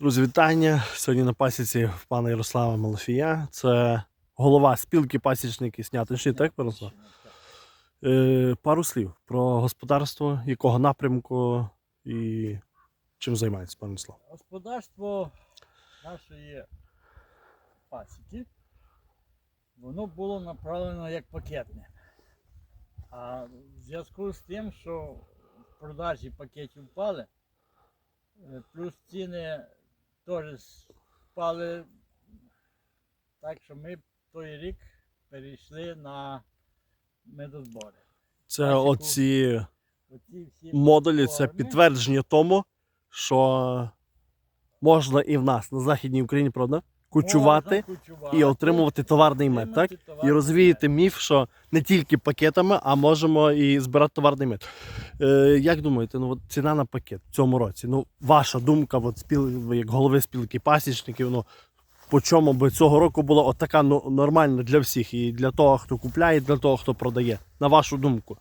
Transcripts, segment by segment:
Друзі, вітання. Сьогодні на пасіці пана Ярослава Малафія. Це голова спілки пасічників Снятинщини, так, Ярослав? Е, пару слів про господарство, якого напрямку і чим займається пан Ярослав. Господарство нашої пасіки, воно було направлено як пакетне. А в зв'язку з тим, що продажі пакетів впали, е, плюс ціни теж спали. так що ми той рік перейшли на медозбори. Це оці Оці всі модулі, це підтвердження тому, що можна і в нас на Західній Україні, правда, кучувати і отримувати товарний мед, так? І розвіяти міф, що не тільки пакетами, а можемо і збирати товарний мед. Е, як думаєте, ну от ціна на пакет в цьому році? Ну, ваша думка, от спіл, як голови спілки пасічників, ну по чому би цього року була от така ну, нормальна для всіх, і для того, хто купляє, і для того, хто продає. На вашу думку.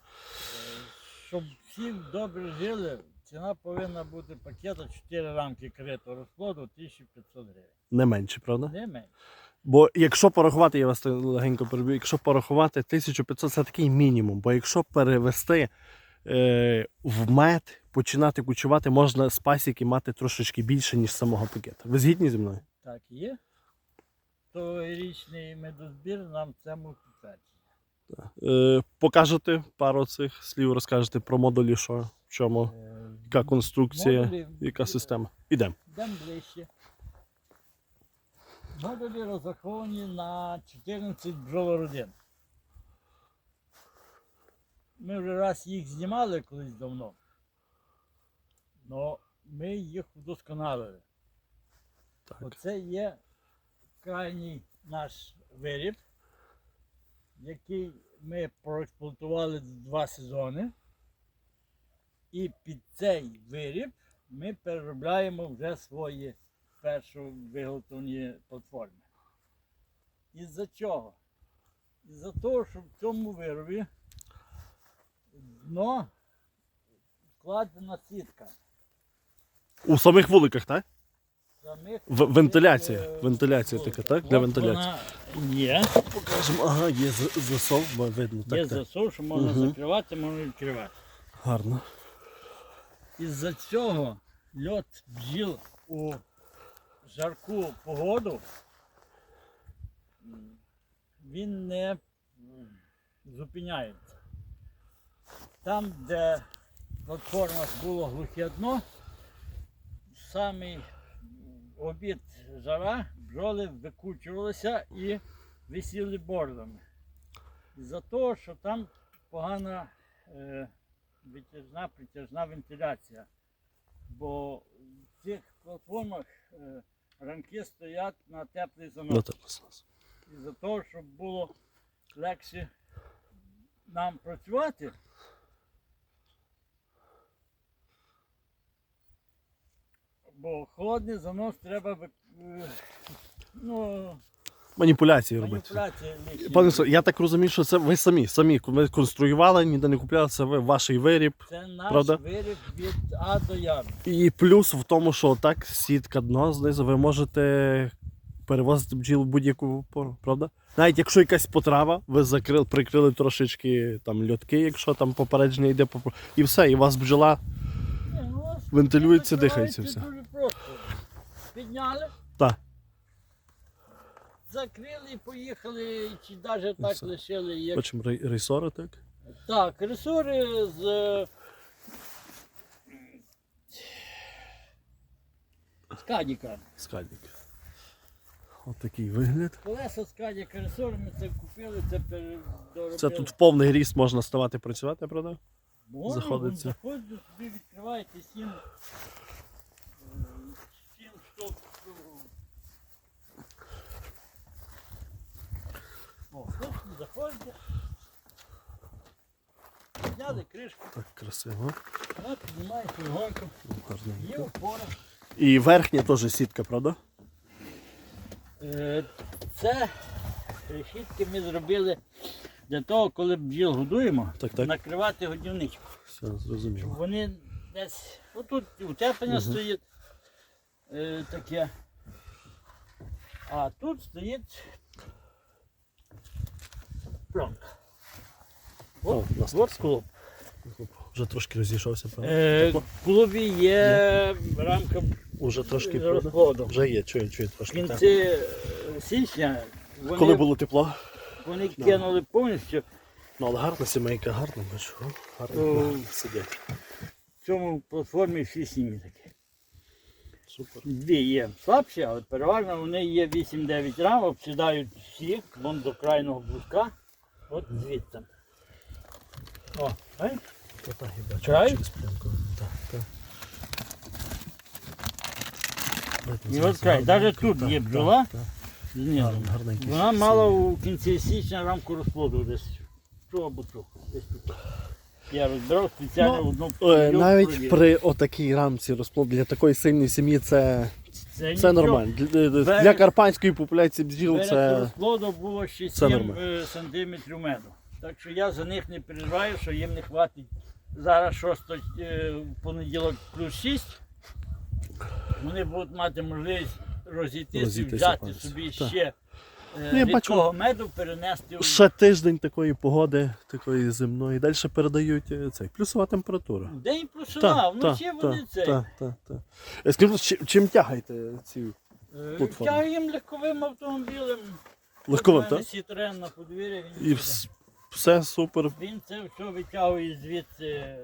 Щоб всі добре жили, ціна повинна бути пакета 4 рамки критого розплоду 1500 гривень. Не менше, правда? Не менше. Бо якщо порахувати, я вас легенько переб'ю, якщо порахувати 1500 це такий мінімум. Бо якщо перевести е, в мед, починати кучувати, можна з пасіки мати трошечки більше, ніж самого пакета. Ви згідні зі мною? Так є. Торічний медозбір нам цьому підтверджує. Е, покажете пару цих слів, розкажете про модулі, що в чому, Е, яка конструкція, яка система. Ідемо. Йдемо ближче. Модулі розраховані на 14 бджолородин. Ми вже раз їх знімали колись давно. але ми їх вдосконалили. Так. Оце є крайній наш виріб, який ми проексплуатували два сезони. І під цей виріб ми переробляємо вже свої перші виготовлені платформи. Із-за чого? Із-за того, що в цьому виробі дно вкладена сітка. У самих вуликах, так? Самих В- вентиляція. Вентиляція така, так? Для вентиляції. Вона є. Покажемо. Ага, є за- засов, бо видно. Є Так, так. засов, що можна Мгм. закривати, можна відкривати. Гарно. Із-за цього льот бджіл у жарку погоду він не зупиняється. Там, де в платформах було глухе дно, самий обід жара бджоли викучувалися і висіли бордами. Із-за того, що там погана е, витяжна притяжна вентиляція. Бо в цих платформах е, рамки стоять на теплий занос. І за того, щоб було легше нам працювати. Бо холодний занос треба е, ну, Маніпуляції робити. маніпуляція. лишні. Пане Олександр, я так розумію, що це ви самі, самі ви конструювали, ніде не купляли, це ви, ваш виріб. Це наш Правда? виріб від А до Я. І плюс в тому, що так, сітка дно знизу, ви можете перевозити бджіл в будь-яку пору, правда? Навіть якщо якась потрава, ви закрили, прикрили трошечки там льотки, якщо там попередження йде по і все, і у вас бджола. Ні, ну, Вентилюється, дихається відкривається Дуже просто. Підняли, Так. Закрили і поїхали, чи навіть так все. лишили. Як... Бачимо рей- рейсори, так? Так, ресори з. е, З кадіка. Скальник. Отакий вигляд. Колеса з кадіка ресори, ми це купили, це передоробили. Це тут в повний ріст можна ставати працювати, правда? Можна, заходиться. Заходите собі, відкриваєте сім. е, Сім штук. е, О, тут. Зняли кришку, Так красиво. вона легонько, є опора. І верхня теж сітка, правда? Е, Це решітки ми зробили для того, коли бджіл годуємо, Так, так. накривати годівничку. Все, зрозуміло. Вони десь отут утеплення стоїть. е, таке. А тут стоїть пленка. О, От, у нас от клуб. Вже трошки розійшовся. Е, в клубі є рамка Уже трошки розходу. Вже є, чую, чую В трошки. так. кінці е, січня вони, Коли було тепло? вони кинули повністю. Ну, але гарна сімейка, гарно, бачу. о, Гарно О. сидять. В цьому платформі всі сім'ї такі. Супер. Дві є слабші, але переважно вони є 8-9 рамок, сідають всі, вон до крайнього блузка. От звідти. О, бачиш? Та так, я бачу. Край? через пленку. Так, так. І от край. Навіть тут є бджола. знизу. Гарно, гарненький. Вона мала у кінці січня рамку розплоду десь. Цю або. Десь тут. Я розбирав спеціально Ну, одну Е, Навіть при отакій рамці розплод для такої сильної сім'ї це, Це, це нормально. Для, для Берег- карпанської популяції бджіл Перед це. розплоду було ще це 7 нормально. е, сантиметрів меду. Так що я за них не переживаю, що їм не хватить. Зараз 6 е, в понеділок плюс 6. Вони будуть мати можливість розійтися, Розійтися взяти собі Так. ще Ну, е, я рідкого меду, перенести в Ще тиждень такої погоди, такої земної. Далі передають е, цей плюсова температура. день плюсова, вночі вони це. так, так, так. Е, Скажіть, чим, чим тягаєте ці Е, платформи. Тягуємо легковим автомобілем. легковим, у так? Citroen на подвір'ї. Він, І це- вс- все супер, він це все витягує звідси. це.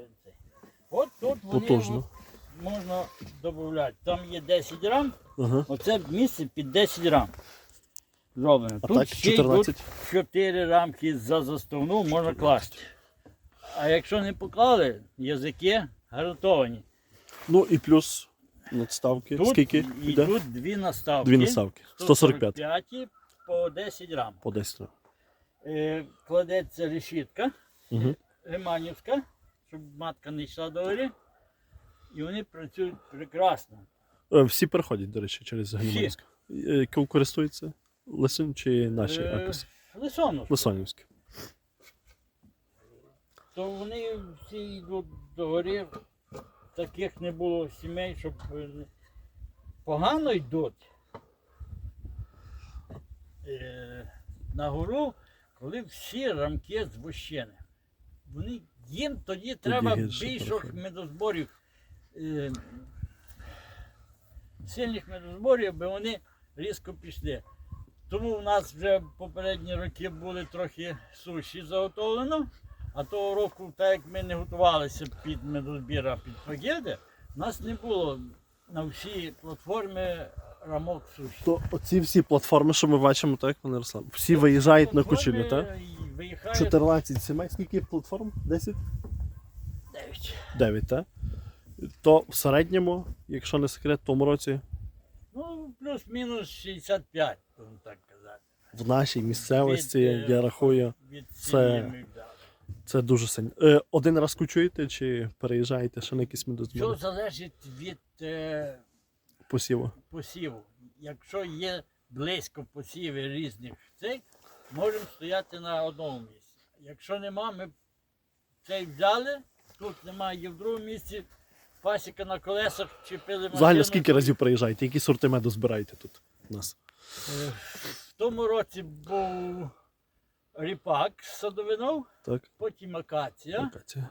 От тут вони потужно. от можна додати. Там є 10 грам, Ага. оце місце під 10 грам. Зроблено. А Тут так, ще 14. йдуть 4 рамки за заставну можна класти. А якщо не поклали, язики гарантовані. Ну і плюс надставки. Тут Скільки йде? йдуть дві наставки. Дві наставки. 145 145 по 10 грам. по 10. Е, кладеться решітка Угу. реманівська, щоб матка не йшла до горі. І вони працюють прекрасно. Е, Всі переходять, до речі, через Гніманську. Ким користуються? Лисин чи наші Е, якось? Лисону. Лисанівські. То вони всі йдуть до гори. Таких не було сімей, щоб е, погано йдуть. Е, на гору, коли всі рамки з вощини. Вони, їм тоді треба гірше більших проходить. медозборів, е, сильних медозборів, аби вони різко пішли. Тому в нас вже попередні роки були трохи суші заготовлено. А того року, так як ми не готувалися під медозбір, а під пакети, у нас не було на всій платформі рамок суші. То оці всі платформи, що ми бачимо, так, пане Руслан? Всі виїжджають на кучелі, так? і 14 сімей. Скільки платформ? 10? дев'ять. 9, так? То в середньому, якщо не секрет, в тому році Ну, плюс-мінус 65, так. В нашій місцевості, Від, е, я рахую, Від Це- це дуже сильно. Е, один раз кучуєте чи переїжджаєте ще на якісь Все медозбори залежить від е, посіву? посіву. Якщо є близько посівів різних цих, можемо стояти на одному місці. Якщо нема, ми цей взяли, тут немає, є в другому місці. Пасіка на колесах чіпили машину. Взагалі скільки разів приїжджаєте? Які сорти меду збираєте тут у нас? В тому році був ріпак з садовинов, Так? потім акація. Локація.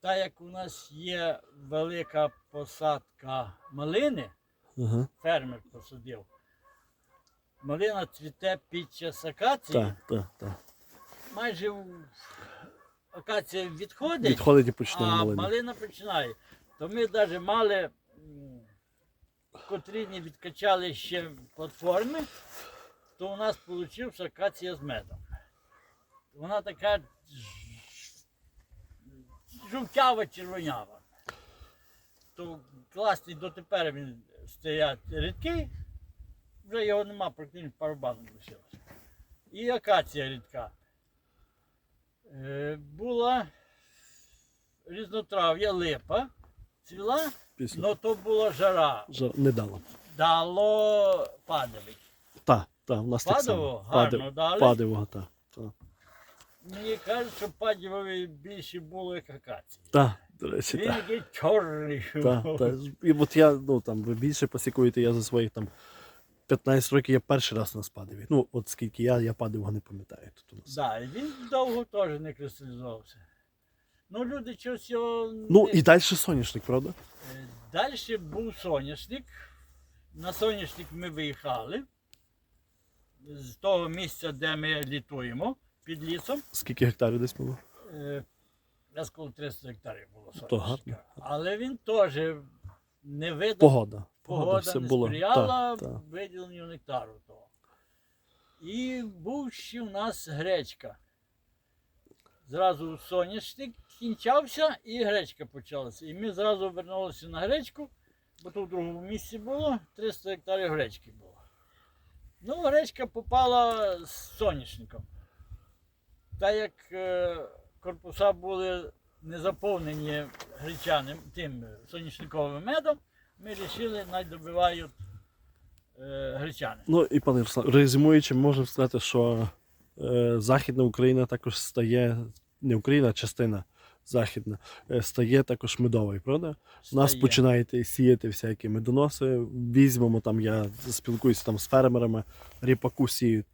Та як у нас є велика посадка малини, Ага. фермер посадив. Малина цвіте під час акації. Так, так, так. Майже в- акація відходить, Відходить і починає а малина. малина починає. То ми навіть мали, м, котрі не відкачали ще платформи, то у нас вийшла акація з медом. Вона така жовтява червонява. То класний дотепер він стоять рідкий, вже його нема, практично пару банок лишилося. І акація рідка. Е, була різнотрав'я липа, цвіла, Після. але то була жара. Жар... Не дала. Дало падовий. Так, так, у нас так Падово само. гарно дали. Падивого, так. Так. Мені кажуть, що падівові більше було як акації. Так, До речі, Він який чорний. Та, та. І от я, ну там, ви більше посікуєте, я за своїх там 15 років я перший раз на спадив. Ну, от скільки я, я падав, не пам'ятаю. Тут у нас. Да, і він довго теж не кристалізувався. Ну, люди щось його. Ну і далі соняшник, правда? Далі був соняшник. На соняшник ми виїхали з того місця, де ми літуємо під лісом. Скільки гектарів десь було? Е, Десь коло 300 гектарів було То соняшника. Але він теж не видав, Погода. погода все не було. сприяла Та, та. виділенню нектару того. І був ще в нас гречка. Зразу соняшник кінчався і гречка почалася. І ми зразу вернулися на гречку, бо тут в другому місці було 300 гектарів гречки було. Ну, гречка попала з соняшником. Так як е, корпуса були не заповнені гречаним тим соняшниковим медом, ми вирішили, най добивають е, гречани. Ну і пане Руслан, резюмуючи, можемо сказати, що е, Західна Україна також стає, не Україна, а частина Західна, е, стає також медовою, правда? У нас починаєте сіяти всякі медоноси. Візьмемо там, я спілкуюся там з фермерами, ріпаку сіють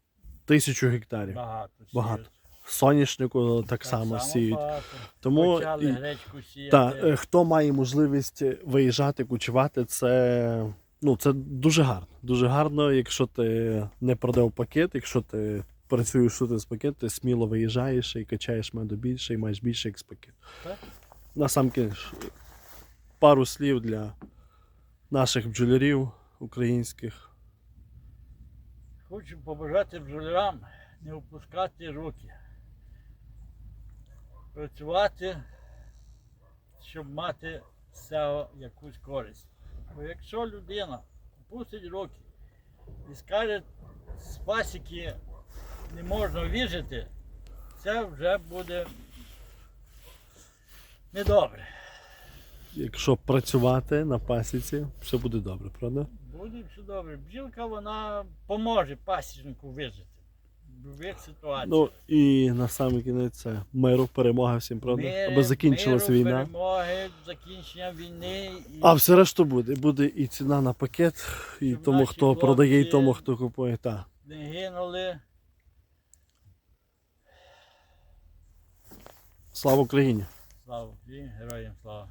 тисячу гектарів. Багато. Багато. Соняшнику так, Так само, сіють. багато. Тому Почали і- гречку сіяти. та, е, хто має можливість виїжджати, кучувати, це, ну, це дуже гарно. Дуже гарно, якщо ти не продав пакет, якщо ти працюєш суто з пакет, ти сміло виїжджаєш і качаєш меду більше, і маєш більше як з пакет. Насамкінець, пару слів для наших бджолярів українських. Хочу побажати бджолярам не опускати руки. Працювати, щоб мати з цього якусь користь. Бо якщо людина опустить руки і скаже, з пасіки не можна вижити, це вже буде недобре. Якщо працювати на пасіці, все буде добре, правда? Буде все добре. Бджілка вона поможе пасічнику вижити в. Ну і на самий кінець це миру, перемога всім, правда? Мир- Аби закінчилась миру, війна. Перемоги, закінчення війни. І А все решту буде. Буде і ціна на пакет, і Щоб тому, хто продає, і тому, хто купує. Так. не гинули. Слава Україні! Слава Україні, героям слава.